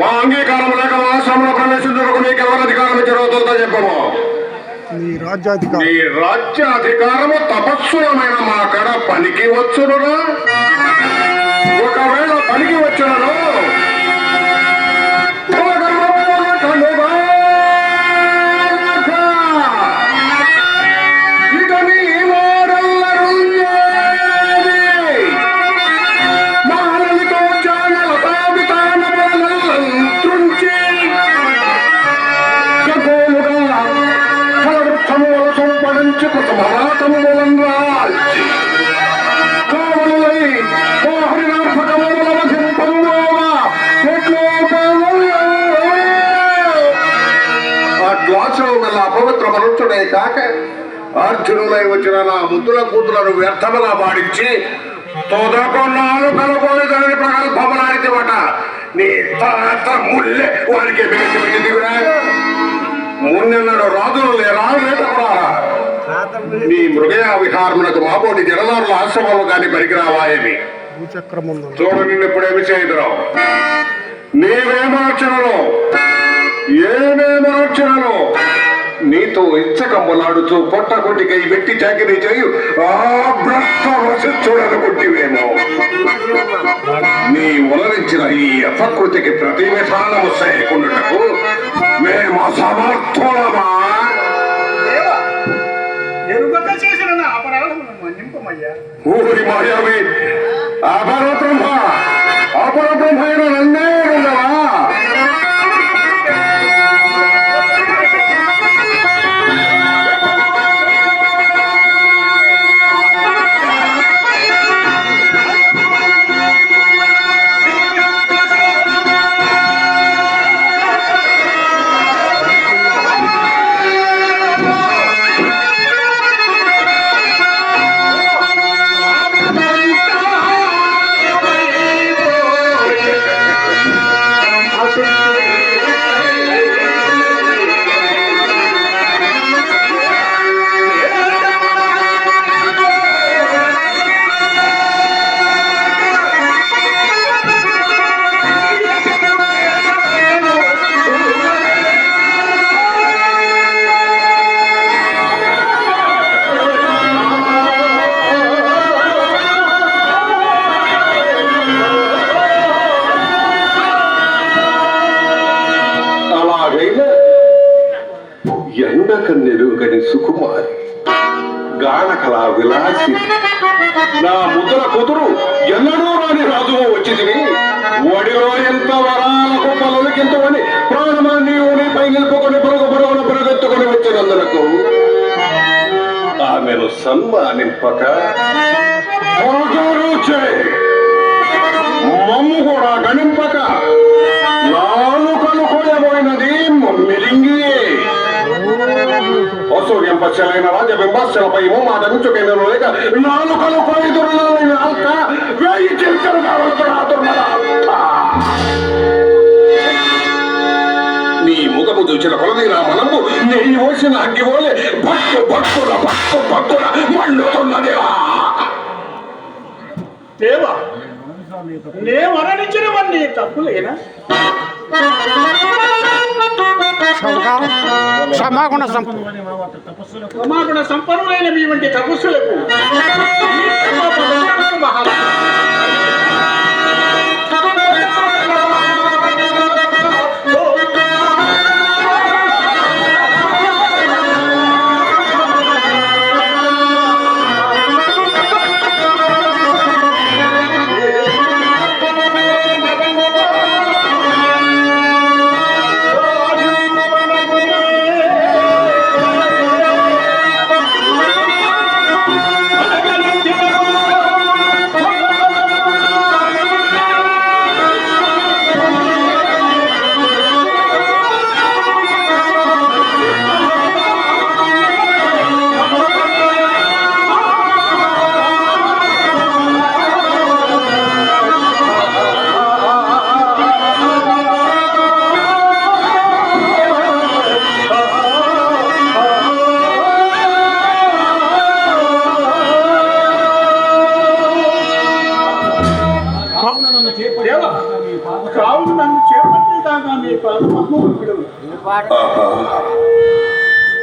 మా అంగీకారం లేక మా ఆశ్రమంలో ప్రవేశించడానికి నీకు ఎవరు అధికారం ఇచ్చారో తొలుత చెప్పము. నీ రాజ్యాధికారం. నీ రాజ్య అధికారము తపస్సులమైన మా కడ పనికి వచ్చునురా ఒకవేళ పనికి వచ్చునను కాక అర్జునులై వచ్చిన నా ముద్దుల కూతులను వ్యర్థముగా పాడించి తోదకు నాలుకలు పోలేదని ప్రగల్భములాడితేవట నీ తాత ముల్లె వారికి మున్నెన్నడు రాజులు లేరా లేటకురా నీ మృగయ విహారమునకు మాబోటి జనదారుల ఆశ్రమంలో కానీ పనికిరావాయని. చూడు నిన్ను ఇప్పుడేమి చేయదురావు నీవేమర్చనలో ఏమేమర్చనలో నీతో ఇచ్చకమ్మలాడుతూ పొట్ట కొట్టికై వెట్టి చాకిరీ చేయు. వశిష్ఠుడనుకుంటివేమో నీ ఉలరించిన ఈ అపకృతికి ప్రతి విధానము చేయకుండాటకు మేము అసమర్థులమా? ఊరి మాయావి. అపర బ్రహ్మ అపర బ్రహ్మైన ఎండక నెరుగని సుకుమారి. గానకళా విలాసి. నా ముద్ర కుదురు ఎన్నడూ రాని రాజు వచ్చింది ఒడిలో ఎంత వరాలకు పలుకింతమని ప్రాణమాన్ని పై నిలుపుకొని పొరుగు పరుగున పరుగెత్తుకొని వచ్చినందులకు ఆమెను సన్మానింపక. పొగరు చేయి. అసూర్యంపచ్చలైన రాజబింబాస్యలపై మాటంచుకైనను లేక నాలుకలు కొయ్యుదురులైన అల్క వేయి చిల్కలు నీ ముఖము చూసిన కొలది నా మనము నెయ్యి పోసిన అగ్గి పోలే భక్తు భక్తుల భక్తు భక్తుల మండుతున్నదిరా దేవా నే మరణించినవన్నీ తప్పులేనా? క్షమాగుణ సంప ప్రమాగుణ సంపన్నులైన మీ వంటి తపస్సులకు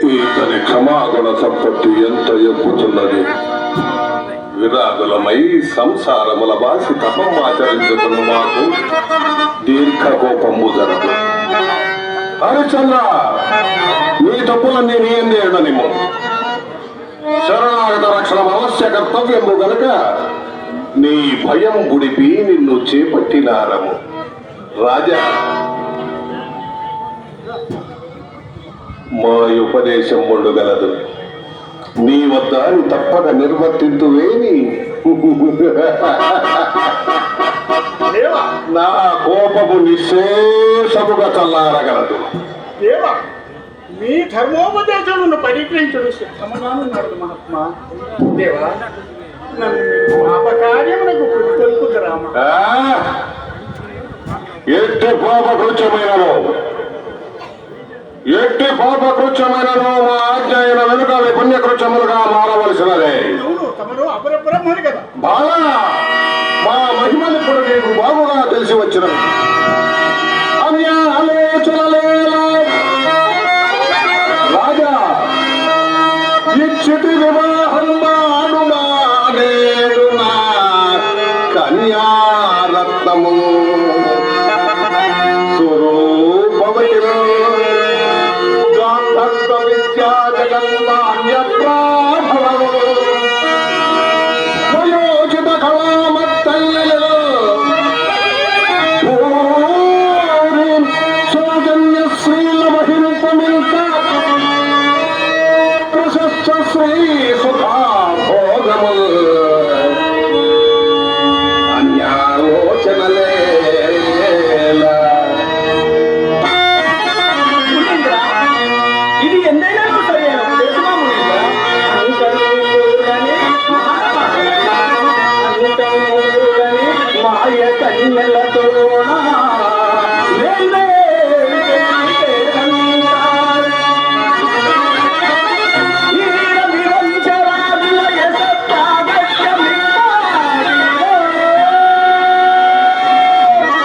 ఈతని క్షమాగుణ సంపత్తి ఎంత ఎక్కుతున్నది విరాగులమై సంసారముల బాసి ఆచరించడం మాకు దీర్ఘ కోపము జరదు హరిచంద్ర నీ తప్పులన్నీ నీ ఎందేడనిము శరణాగత రక్షణ అవశ్య కర్తవ్యము గనక నీ భయం గుడిపి నిన్ను చేపట్టినారము. రాజా మా ఉపదేశం ఉండగలదు. నీ వద్ద తప్పక నిర్వర్తింతువేని నా కోపము నిశేషముగా చల్లారగలదు. దేవా మీ ధర్మోపదేశమును పరిగ్రహించుడు సిద్ధముగానున్నాడు మహాత్మా. దేవా పాపకార్యమునకు తెలుపుదు రామ ఆ? ఎట్టి పాప కృత్యమైనను ఎట్టి పాప కృత్యమైనను మా ఆజ్ఞాయన వెనుక అవి పుణ్యకృత్యములుగా మారవలసినదే. బాగా మా మహిమలు ఇప్పుడు నీకు బాగుగా తెలిసి వచ్చినవి అన్యాలోచనలే